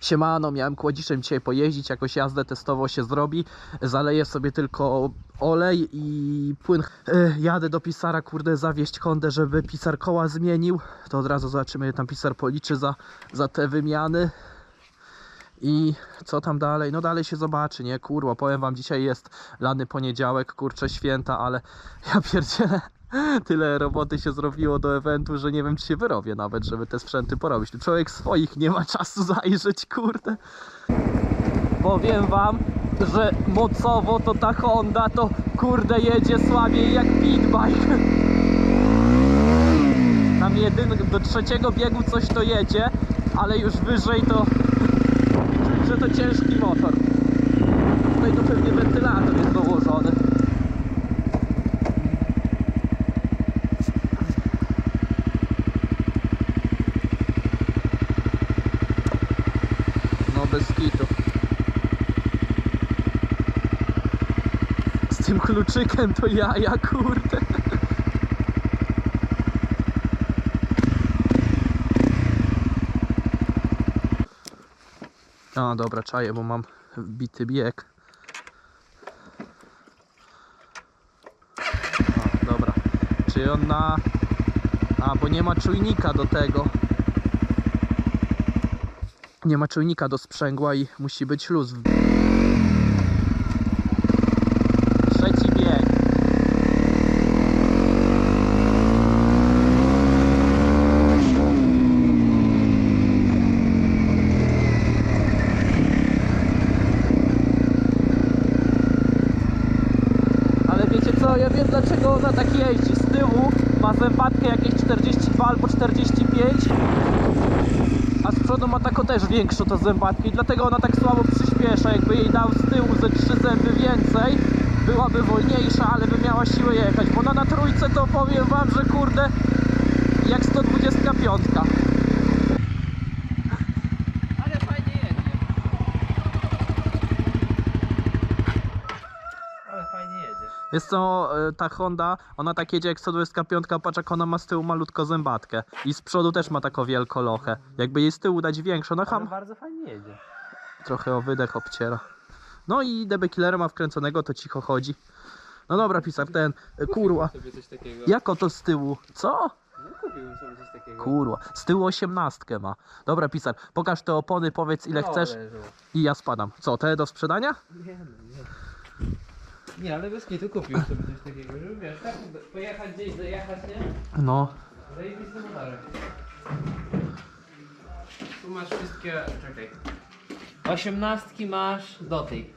Siemano, miałem kłodziszem dzisiaj pojeździć, jakoś jazdę testowo się zrobi. Zaleję sobie tylko olej i płyn. E, Jadę do pisara, kurde, zawieść Hondę, żeby pisar koła zmienił. To od razu zobaczymy, ile tam pisar policzy za, za te wymiany. I co tam dalej? No dalej się zobaczy, nie? Kurwa, powiem wam, dzisiaj jest lany poniedziałek, kurcze święta, ale ja pierdzielę. Tyle roboty się zrobiło do eventu, że nie wiem, czy się wyrobię nawet, żeby te sprzęty porobić. Tu Człowiek swoich nie ma czasu zajrzeć, kurde. Powiem wam, że mocowo to ta Honda to kurde jedzie słabiej jak pitbike. Tam jedyn do trzeciego biegu coś to jedzie, ale już wyżej to czuć, że to ciężki motor. Tutaj to pewnie wentylator jest dołożony. No bez kitu. Z tym kluczykiem to ja, ja kurde. A dobra, czaję, bo mam bity bieg. O, dobra. Czy on na... A, bo nie ma czujnika do tego. Nie ma czujnika do sprzęgła i musi być luz Trzeci bieg. Ale wiecie co, ja wiem dlaczego ona tak jeździ. Z tyłu ma zębatkę jakieś 42 albo 45 a z przodu ma taką też większą to zębatkę i dlatego ona tak słabo przyspiesza. Jakby jej dał z tyłu ze 3 zęby więcej, byłaby wolniejsza, ale by miała siłę jechać. Bo ona na trójce to powiem wam, że kurde jak 125. Ale fajnie jedzie. Ale fajnie jedzie. Jest co, y, ta Honda, ona tak jedzie jak 125, patrz jak ona ma z tyłu malutko zębatkę. I z przodu też ma taką wielką lochę. Jakby jej z tyłu dać większą, no ham, bardzo fajnie jedzie. trochę o wydech obciera. No i DB Killera ma wkręconego, to cicho chodzi. No dobra, pisar, ten, y, kurwa. Jako to z tyłu? Co? No kupiłbym sobie coś takiego. Kurwa, z tyłu osiemnastkę ma. Dobra, pisar, pokaż te opony, powiedz ile No, chcesz i ja spadam. Co, te do sprzedania? Nie, no, nie. Nie, ale bez kitu kupił sobie coś takiego, żeby wiesz, tak pojechać gdzieś, dojechać, nie? No, Zajebisty motorek. Tu masz wszystkie, czekaj. Osiemnastki masz do tej.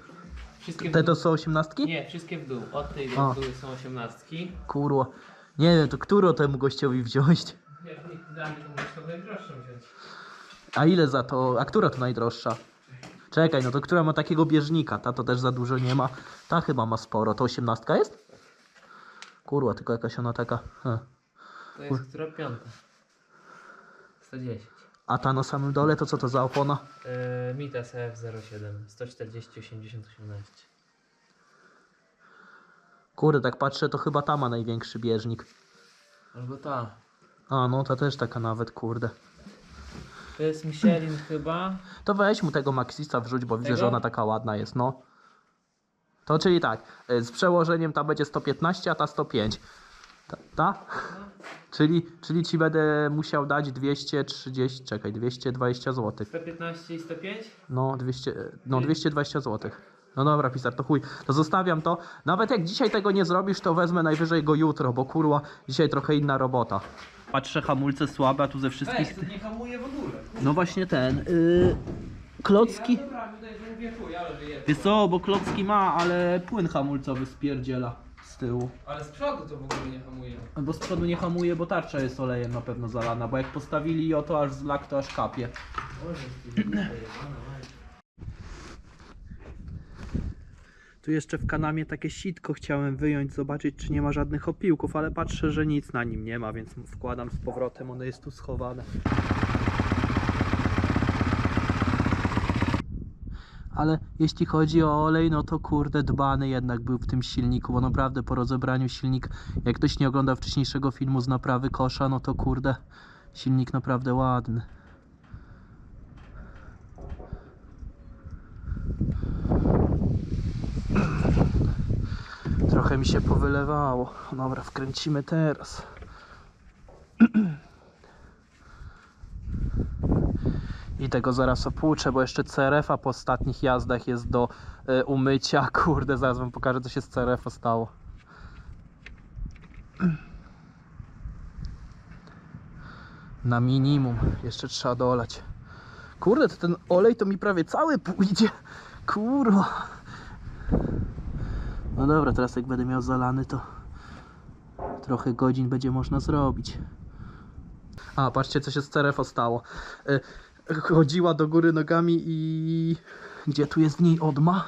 Wszystkie w te dół. to są osiemnastki? Nie, wszystkie w dół. Od tej A. do dół są osiemnastki. Kurwa. Nie wiem, to którą temu gościowi wziąć? Jak mi, to musisz to najdroższą wziąć. A ile za to? A która to najdroższa? Czekaj, no to która ma takiego bieżnika? Ta to też za dużo nie ma. Ta chyba ma sporo. To osiemnastka jest? Kurwa, tylko jakaś ona taka. He. To jest która piąta? 110. A ta na samym dole to co to za opona? Yy, Mitas F07 140 80 18. Kurde, tak patrzę, to chyba ta ma największy bieżnik. Albo ta. A, no ta też taka nawet, kurde. To jest Michelin chyba. To weź mu tego Maxisa wrzuć, bo widzę, Tego? że ona taka ładna jest, no. To czyli tak, y, z przełożeniem ta będzie 115, a ta 105. Ta? ta? Czyli, czyli ci będę musiał dać 230, czekaj, 220 zł. 115 i 105? No, 200, no 220 zł. No dobra, pisar, to chuj. To zostawiam to. Nawet jak dzisiaj tego nie zrobisz, to wezmę najwyżej go jutro, bo kurwa, dzisiaj trochę inna robota. Patrzę, hamulce słabe, a tu ze wszystkich... to nie hamuje w ogóle. No właśnie ten, yy, klocki... Dobra, tutaj że mówię chuj, ale wyjedzie. Wiesz co, bo klocki ma, ale płyn hamulcowy spierdziela z tyłu. Ale z przodu to w ogóle nie hamuje. Bo z przodu nie hamuje, bo tarcza jest olejem na pewno zalana, bo jak postawili ją, to aż z lak to aż kapie. Jeszcze w kanamie takie sitko chciałem wyjąć, zobaczyć czy nie ma żadnych opiłków, ale patrzę, że nic na nim nie ma, więc wkładam z powrotem, ono jest tu schowane. Ale jeśli chodzi o olej, no to kurde dbany jednak był w tym silniku, bo naprawdę po rozebraniu silnik, jak ktoś nie oglądał wcześniejszego filmu z naprawy kosza, no to kurde silnik naprawdę ładny. Trochę mi się powylewało. Dobra, wkręcimy teraz. I tego zaraz opłuczę, bo jeszcze CRF-a po ostatnich jazdach jest do y, umycia. Kurde, zaraz wam pokażę co się z CRF-a stało. Na minimum. Jeszcze trzeba dolać. Kurde, to ten olej to mi prawie cały pójdzie. Kurwa. No dobra, teraz jak będę miał zalany, to trochę godzin będzie można zrobić. A, patrzcie co się z CRF stało. Y, chodziła do góry nogami i... Gdzie tu jest w niej odma?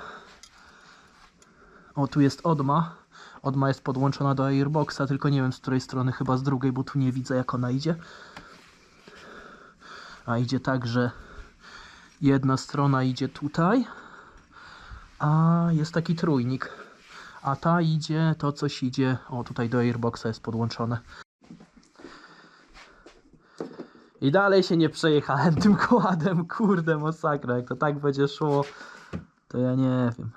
O, tu jest odma. Odma jest podłączona do airboxa, tylko nie wiem z której strony, chyba z drugiej, bo tu nie widzę jak ona idzie. A idzie tak, że jedna strona idzie tutaj, a jest taki trójnik. A ta idzie, to coś idzie, o tutaj do airboxa jest podłączone. I dalej się nie przejechałem tym kładem, kurde masakra, jak to tak będzie szło, to ja nie wiem.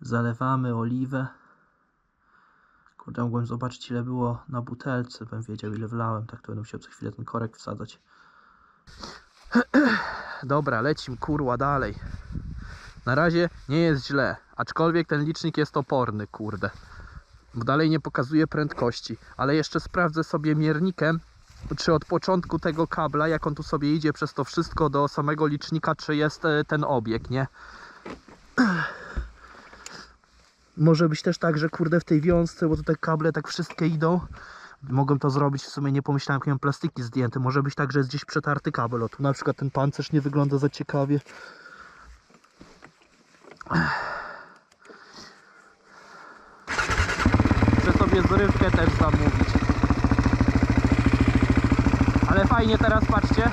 Zalewamy oliwę. Kurde, mogłem zobaczyć ile było na butelce, bym wiedział ile wlałem, tak to będę musiał co chwilę ten korek wsadzać. Dobra, lecim kurła dalej. Na razie nie jest źle, aczkolwiek ten licznik jest oporny, kurde. Bo dalej nie pokazuje prędkości, ale jeszcze sprawdzę sobie miernikiem, czy od początku tego kabla, jak on tu sobie idzie przez to wszystko do samego licznika, czy jest e, ten obieg, nie? Może być też tak, że kurde w tej wiązce, bo to te kable tak wszystkie idą. Mogłem to zrobić, w sumie nie pomyślałem, jak miałem plastiki zdjęte. Może być tak, że jest gdzieś przetarty kabel. O, tu na przykład ten pancerz nie wygląda za ciekawie. Chcę sobie zrywkę też zamówić. Ale fajnie teraz patrzcie.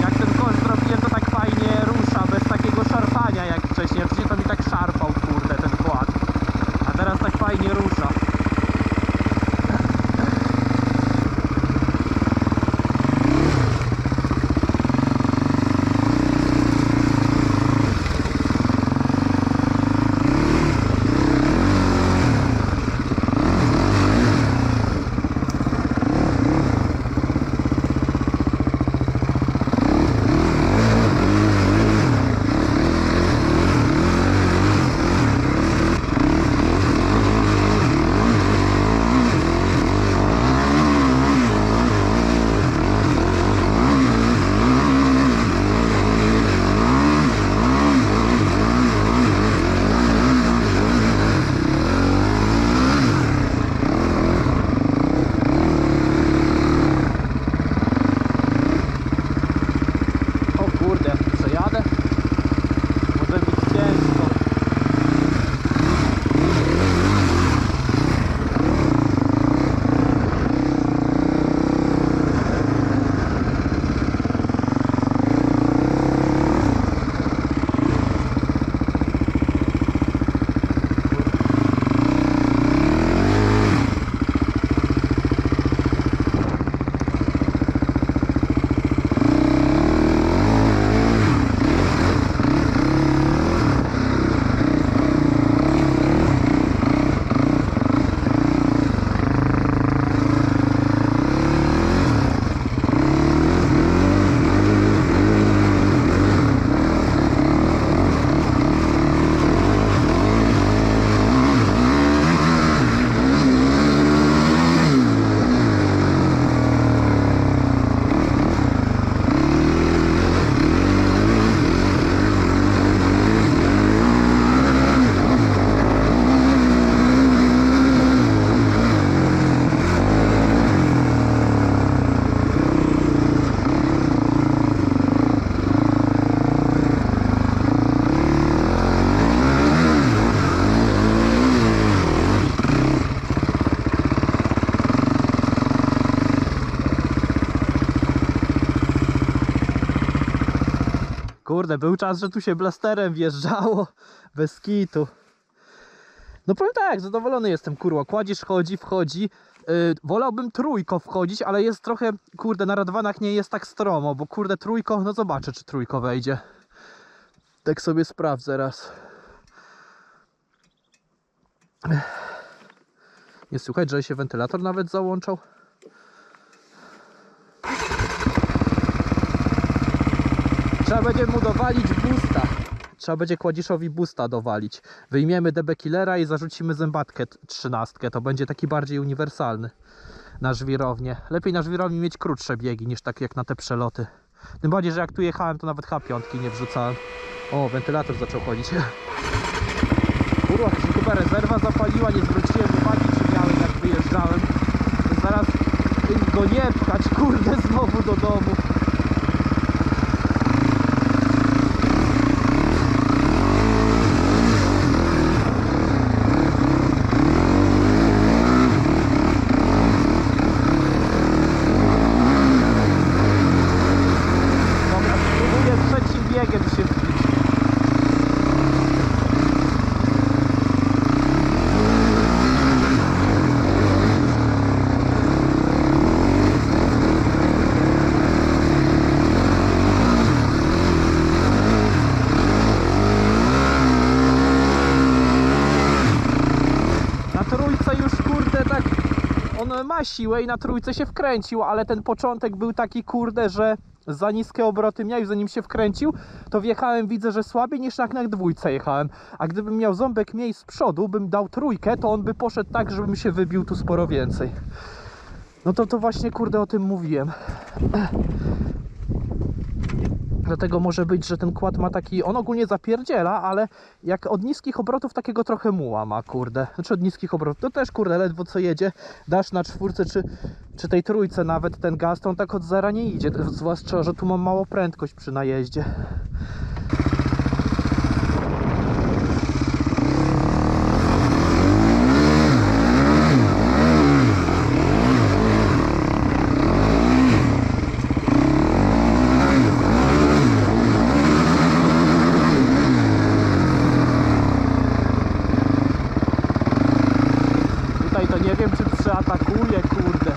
Jak ten kosz zrobiłem, to tak fajnie rusza, bez takiego szarpania jak wcześniej. Wcześniej to mi tak szarpał, kurde, ten kład. A teraz tak fajnie rusza. Kurde, był czas, że tu się blasterem wjeżdżało bez kitu. No powiem tak, zadowolony jestem, kurwa. Kładzisz chodzi, wchodzi. Yy, wolałbym trójko wchodzić, ale jest trochę, kurde, na radwanach nie jest tak stromo, bo kurde trójko, no zobaczę czy trójko wejdzie. Tak sobie sprawdzę raz. Nie słychać, że się wentylator nawet załączał. Trzeba będzie mu dowalić boosta. Trzeba będzie Kładziszowi boosta dowalić. Wyjmiemy DB Killera i zarzucimy zębatkę trzynastkę. To będzie taki bardziej uniwersalny na żwirownię. Lepiej na żwirowni mieć krótsze biegi niż tak jak na te przeloty. Tym bardziej, że jak tu jechałem, to nawet H5 nie wrzucałem. O, wentylator zaczął chodzić. Kurwa, się chyba rezerwa zapaliła, nie zwróciłem uwagi, czy miałem jak wyjeżdżałem. Zaraz go nie pchać, kurde, znowu do domu. Dobra, spróbuję trzecim biegiem się wbić. Na trójce już kurde tak on ma siłę i na trójce się wkręcił, ale ten początek był taki kurde, że za niskie obroty miał i zanim się wkręcił, to wjechałem, widzę, że słabiej niż jak na dwójce jechałem. A gdybym miał ząbek mniej z przodu, bym dał trójkę, to on by poszedł tak, żebym się wybił tu sporo więcej. No to to właśnie kurde o tym mówiłem. Dlatego może być, że ten kład ma taki, on ogólnie zapierdziela, ale jak od niskich obrotów takiego trochę muła ma, kurde. Znaczy od niskich obrotów, to też kurde, ledwo co jedzie, dasz na czwórce czy, czy tej trójce nawet ten gaz, to on tak od zera nie idzie, zwłaszcza, że tu mam mało prędkość przy najeździe. Tutaj to nie wiem, czy przeatakuje, kurde.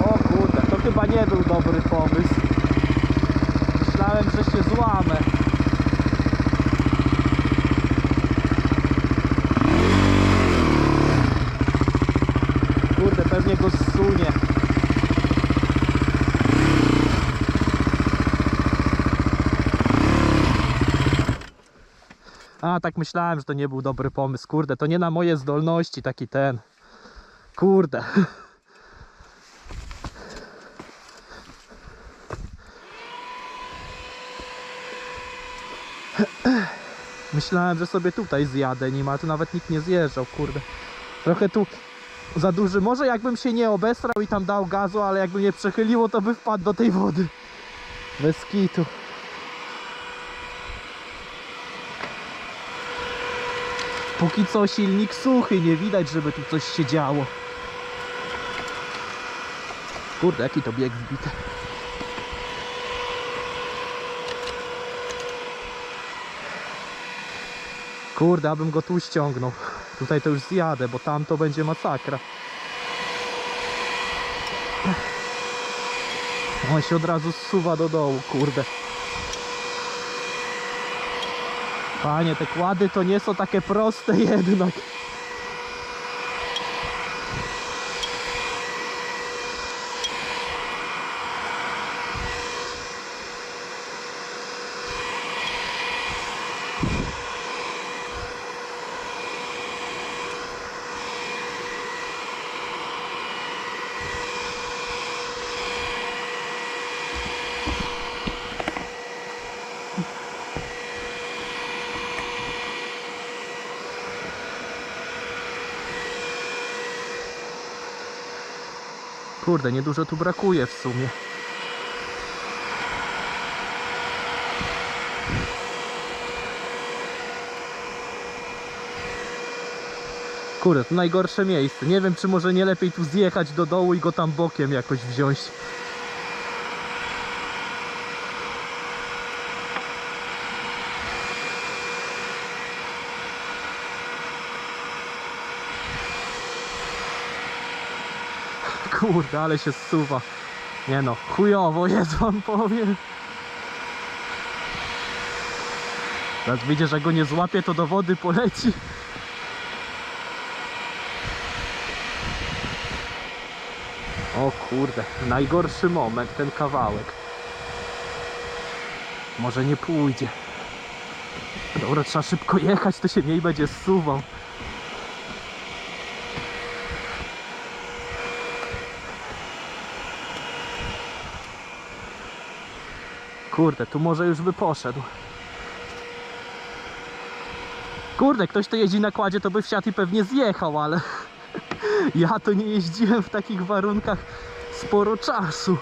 O kurde, to chyba nie był dobry pomysł. Myślałem, że się złamę. Kurde, pewnie go zsunie. A, tak myślałem, że to nie był dobry pomysł. Kurde, to nie na moje zdolności taki ten. Kurde. Myślałem, że sobie tutaj zjadę nim, ale tu nawet nikt nie zjeżdżał, kurde. Trochę tu za duży. Może jakbym się nie obesrał i tam dał gazu, ale jakby nie przechyliło, to by wpadł do tej wody. Bez kitu. Póki co silnik suchy, nie widać, żeby tu coś się działo. Kurde, jaki to bieg wbity. Kurde, abym go tu ściągnął. Tutaj to już zjadę, bo tam to będzie masakra. On się od razu zsuwa do dołu, kurde. Panie, te kłady to nie są takie proste jednak. Kurde, niedużo tu brakuje w sumie. Kurde, to najgorsze miejsce. Nie wiem, czy może nie lepiej tu zjechać do dołu i go tam bokiem jakoś wziąć. Kurde, ale się zsuwa. Nie no, chujowo jest wam powiem. Teraz widzisz, że go nie złapie, to do wody poleci. O kurde, najgorszy moment, ten kawałek. Może nie pójdzie. Dobra, trzeba szybko jechać, to się mniej będzie zsuwał. Kurde, tu może już by poszedł. Kurde, ktoś to jeździ na kładzie, to by wsiadł i pewnie zjechał, ale ja to nie jeździłem w takich warunkach sporo czasu.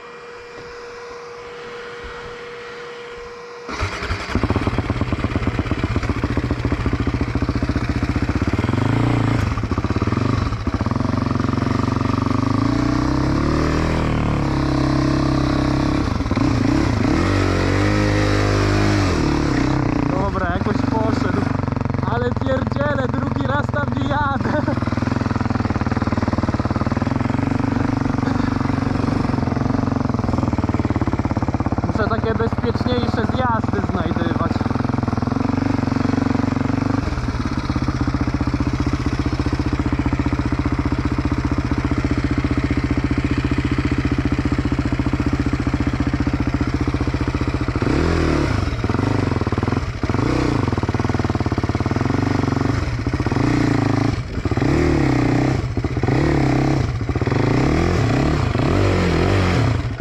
Dobra, jakoś poszedł. Ale pierdzielę, drugi raz tam nie jadę. Muszę takie bezpieczniejsze zjazdy znajdywać.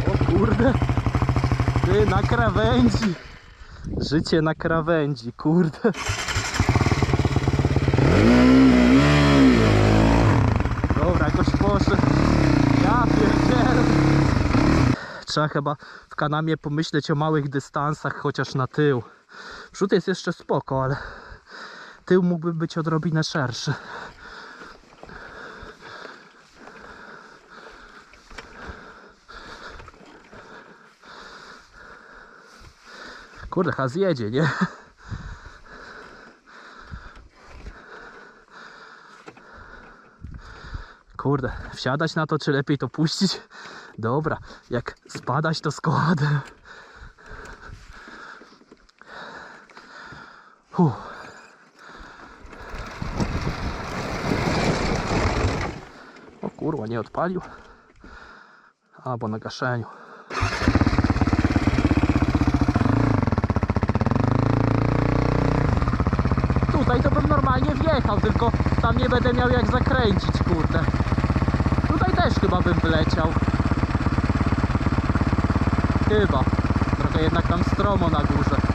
O kurde. Na krawędzi. Życie na krawędzi, kurde. Dobra, jakoś poszedł. Ja pierdzielę. Trzeba chyba w kanamie pomyśleć o małych dystansach, chociaż na tył. Przód jest jeszcze spoko, ale tył mógłby być odrobinę szerszy. Kurde, chyba zjedzie, nie? Kurde, wsiadać na to, czy lepiej to puścić? Dobra, jak spadać, to składę. Uff. O kurwa, nie odpalił. A, bo na gaszeniu. Tutaj to bym normalnie wjechał, tylko tam nie będę miał jak zakręcić, kurde. Tutaj też chyba bym wleciał. Chyba. Trochę jednak tam stromo na górze.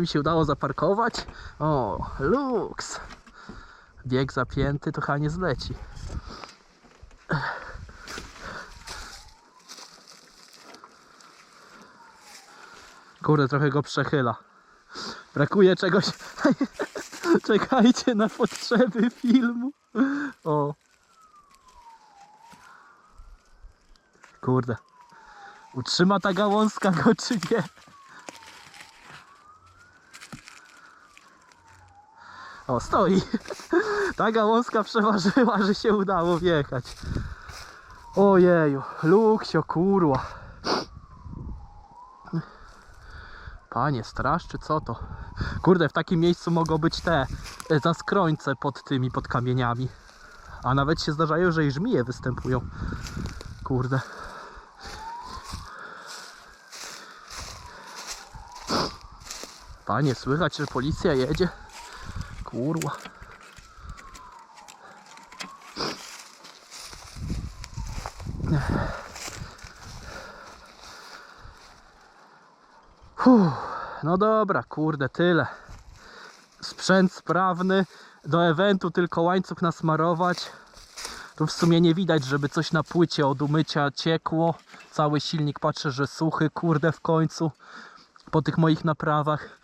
Mi się udało zaparkować. O, luks. Bieg zapięty, to chyba nie zleci. Kurde, trochę go przechyla. Brakuje czegoś. Czekajcie na potrzeby filmu. O. Kurde. Utrzyma ta gałązka go czy nie? O, stoi. Ta gałązka przeważyła, że się udało wjechać. Ojeju, luksio, kurwa. Panie, straż czy co to? Kurde, w takim miejscu mogą być te e, zaskrońce pod tymi, pod kamieniami. A nawet się zdarzają, że i żmije występują. Kurde. Panie, słychać, że policja jedzie? Kurwa. Fuh, no dobra, kurde, tyle. Sprzęt sprawny, do eventu tylko łańcuch nasmarować. Tu w sumie nie widać, żeby coś na płycie od umycia ciekło. Cały silnik patrzę, że suchy, kurde w końcu. Po tych moich naprawach.